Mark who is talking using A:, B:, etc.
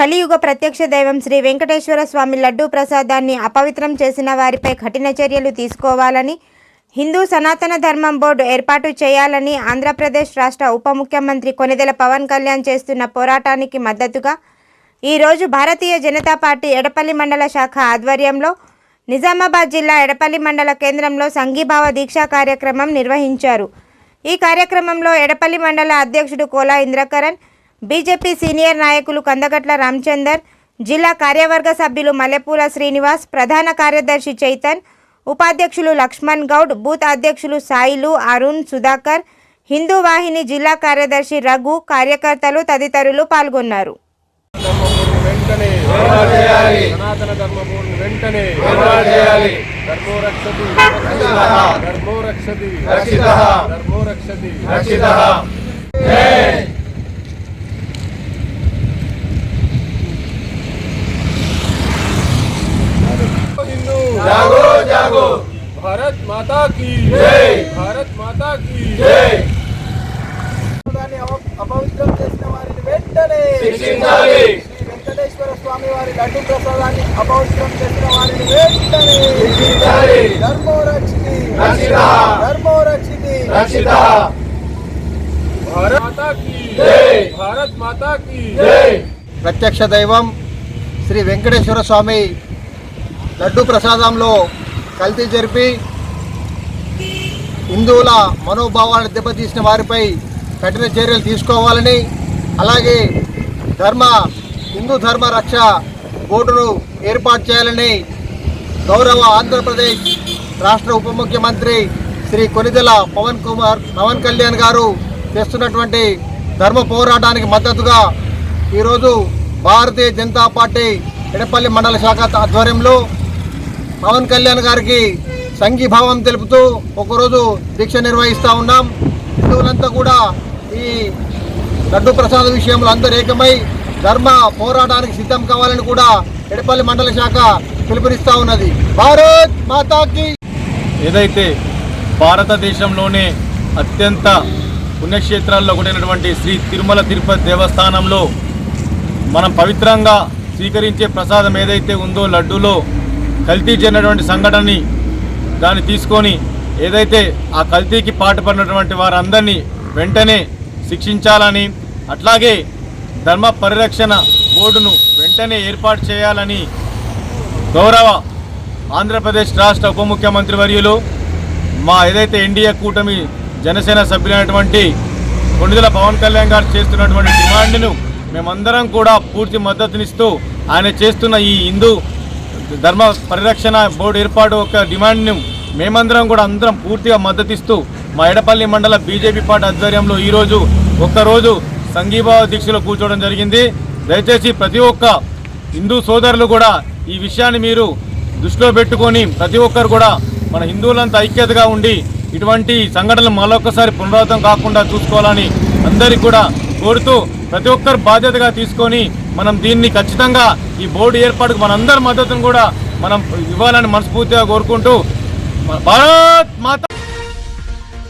A: కలియుగ ప్రత్యక్ష దైవం శ్రీ వెంకటేశ్వర స్వామి లడ్డూ ప్రసాదాన్ని అపవిత్రం చేసిన వారిపై కఠిన చర్యలు తీసుకోవాలని హిందూ సనాతన ధర్మం బోర్డు ఏర్పాటు చేయాలని ఆంధ్రప్రదేశ్ రాష్ట్ర ఉప ముఖ్యమంత్రి కొనిదెల పవన్ కళ్యాణ్ చేస్తున్న పోరాటానికి మద్దతుగా ఈరోజు భారతీయ జనతా పార్టీ ఎడపల్లి మండల శాఖ ఆధ్వర్యంలో నిజామాబాద్ జిల్లా ఎడపల్లి మండల కేంద్రంలో సంఘీభావ దీక్షా కార్యక్రమం నిర్వహించారు. ఈ కార్యక్రమంలో ఎడపల్లి మండల అధ్యక్షుడు కోలా ఇంద్రకరణ్ బీజేపీ సీనియర్ నాయకులు కందగట్ల రామచందర్ జిల్లా కార్యవర్గ సభ్యులు మల్లెపూల శ్రీనివాస్ ప్రధాన కార్యదర్శి చైతన్ ఉపాధ్యక్షులు లక్ష్మణ్ గౌడ్ బూత్ అధ్యక్షులు సాయిలు అరుణ్ సుధాకర్ హిందూ వాహిని జిల్లా కార్యదర్శి రఘు కార్యకర్తలు తదితరులు పాల్గొన్నారు.
B: ధర్మభూమిని వెంటనే సనాతన ధర్మభూమిని వెంటనే ధర్మో రక్షతి ధర్మో రక్షతి ధర్మో రక్షతి माता की।
C: భారత్
D: మాతా కి అపవిత్రం చేసిన వెంటనే
C: శిక్షించాలి.
D: వెంకటేశ్వర స్వామి వారి లడ్డు ప్రసాదాన్ని వెంటనే ప్రత్యక్ష దైవం శ్రీ వెంకటేశ్వర స్వామి లడ్డు ప్రసాదంలో కల్తీ జరిపి హిందువుల మనోభావాలను దెబ్బతీసిన వారిపై కఠిన చర్యలు తీసుకోవాలని అలాగే ధర్మ హిందూ ధర్మ రక్ష బోర్డును ఏర్పాటు చేయాలని గౌరవ ఆంధ్రప్రదేశ్ రాష్ట్ర ఉప ముఖ్యమంత్రి శ్రీ కొనిదెల పవన్ కుమార్ పవన్ కళ్యాణ్ గారు చేస్తున్నటువంటి ధర్మ పోరాటానికి మద్దతుగా ఈరోజు భారతీయ జనతా పార్టీ ఎడపల్లి మండల శాఖ ఆధ్వర్యంలో పవన్ కళ్యాణ్ గారికి సంఘీభావం తెలుపుతూ ఒకరోజు దీక్ష నిర్వహిస్తూ ఉన్నాం. హిందువులంతా కూడా ఈ లడ్డు ప్రసాద విషయంలో అందరూ ఏకమై ధర్మ పోరాటానికి సిద్ధం కావాలని కూడా ఎడపల్లి మండల శాఖ పిలుపునిస్తూ ఉన్నది. భారత్ మాతాకి!
E: ఏదైతే భారతదేశంలోనే అత్యంత పుణ్యక్షేత్రాల్లో ఒకటైనటువంటి శ్రీ తిరుమల తిరుపతి దేవస్థానంలో మనం పవిత్రంగా స్వీకరించే ప్రసాదం ఏదైతే ఉందో లడ్డూలో కల్తీ చెందినటువంటి సంఘటనని దాన్ని తీసుకొని ఏదైతే ఆ కల్తీకి పాటుపడినటువంటి వారందరినీ వెంటనే శిక్షించాలని అట్లాగే ధర్మ పరిరక్షణ బోర్డును వెంటనే ఏర్పాటు చేయాలని గౌరవ ఆంధ్రప్రదేశ్ రాష్ట్ర ఉప ముఖ్యమంత్రి వర్యులు మా ఏదైతే ఎన్డీఏ కూటమి జనసేన సభ్యులైనటువంటి కొండిదల పవన్ కళ్యాణ్ గారు చేస్తున్నటువంటి డిమాండ్ను మేమందరం కూడా పూర్తి మద్దతునిస్తూ ఆయన చేస్తున్న ఈ హిందూ ధర్మ పరిరక్షణ బోర్డు ఏర్పాటు ఒక డిమాండ్ను మేమందరం కూడా అందరం పూర్తిగా మద్దతిస్తూ మా ఎడపల్లి మండల బీజేపీ పార్టీ ఆధ్వర్యంలో ఈరోజు ఒక్కరోజు సంఘీభావ దీక్షలో కూర్చోవడం జరిగింది. దయచేసి ప్రతి ఒక్క హిందూ సోదరులు కూడా ఈ విషయాన్ని మీరు దృష్టిలో పెట్టుకొని ప్రతి ఒక్కరు కూడా మన హిందువులంతా ఐక్యతగా ఉండి ఇటువంటి సంఘటనలు మరొకసారి పునరావృతం కాకుండా చూసుకోవాలని అందరికీ కూడా కోరుతూ ప్రతి ఒక్కరు బాధ్యతగా తీసుకొని మనం దీన్ని ఖచ్చితంగా ఈ బోర్డు ఏర్పాటుకు మనందరి మద్దతును కూడా మనం ఇవ్వాలని మనస్ఫూర్తిగా కోరుకుంటూ భారత్ మాత